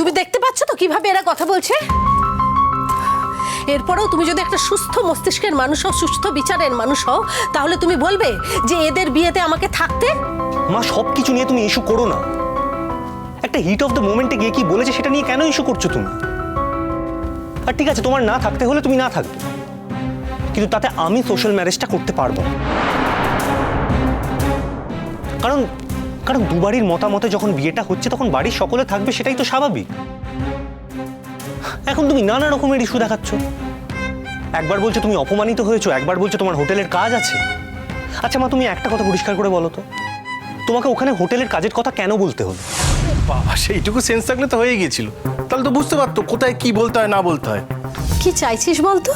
তুমি দেখতে পাচ্ছ তো কীভাবে এরা কথা বলছে? এরপরেও তুমি যদি একটা সুস্থ মস্তিষ্কের মানুষ হও, সুস্থ বিচারের মানুষ হও, তাহলে তুমি বলবে যে এদের বিয়েতে আমাকে থাকতে? মা সব কিছু নিয়ে তুমি ইস্যু করো না। একটা হিট অফ দ্য মোমেন্টে গিয়ে কি বলেছে সেটা নিয়ে কেন ইস্যু করছ তুমি? আর ঠিক আছে, তোমার না থাকতে হলে তুমি না থাকবে। কিন্তু তাতে আমি সোশ্যাল ম্যারেজটা করতে পারব কারণ কারণ দুবাড়ির মতামতে যখন বিয়েটা হচ্ছে তখন বাড়ির সকলে থাকবে সেটাই তো স্বাভাবিক। এখন তুমি নানা রকমের ইস্যু দেখাচ্ছ। একবার বলছো তুমি অপমানিত হয়েছো একবার বলছো তোমার হোটেলের কাজ আছে। আচ্ছা মা তুমি একটা কথা পরিষ্কার করে বলো তো। তোমাকে ওখানে হোটেলের কাজের কথা কেন বলতে হলো? বাবা সেইটুকু সেন্স থাকলে তো হয়ে গিয়েছিল তাহলে তো বুঝতে পারতো কোথায় কি বলতে হয় না বলতে হয়। কি চাইছিস বলতো?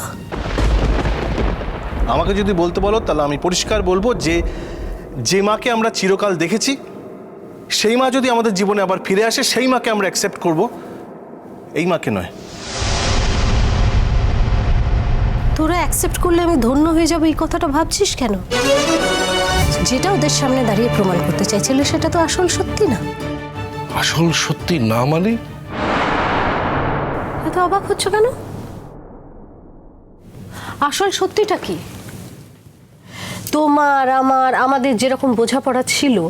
আমাকে যদি বলতে বলো তাহলে আমি পরিষ্কার বলব যে যে মাকে আমরা চিরকাল দেখেছি সেই মা যদি আমাদের জীবনে আবার ফিরে আসে সেই মাকে আমরা অ্যাকসেপ্ট করব। এই মাকে নয়। তোরা অ্যাকসেপ্ট করলে আমি ধন্য হয়ে যাব এই কথাটা ভাবছিস কেন? যেটা ওদের সামনে দাঁড়িয়ে প্রমাণ করতে চাইছিলে সেটা তো আসল সত্যি না। আসল সত্যি না মানে? এত অবাক হচ্ছ কেন? আসল সত্যিটা কি? তোমার আমার আমাদের যেরকম বোঝাপড়া ছিল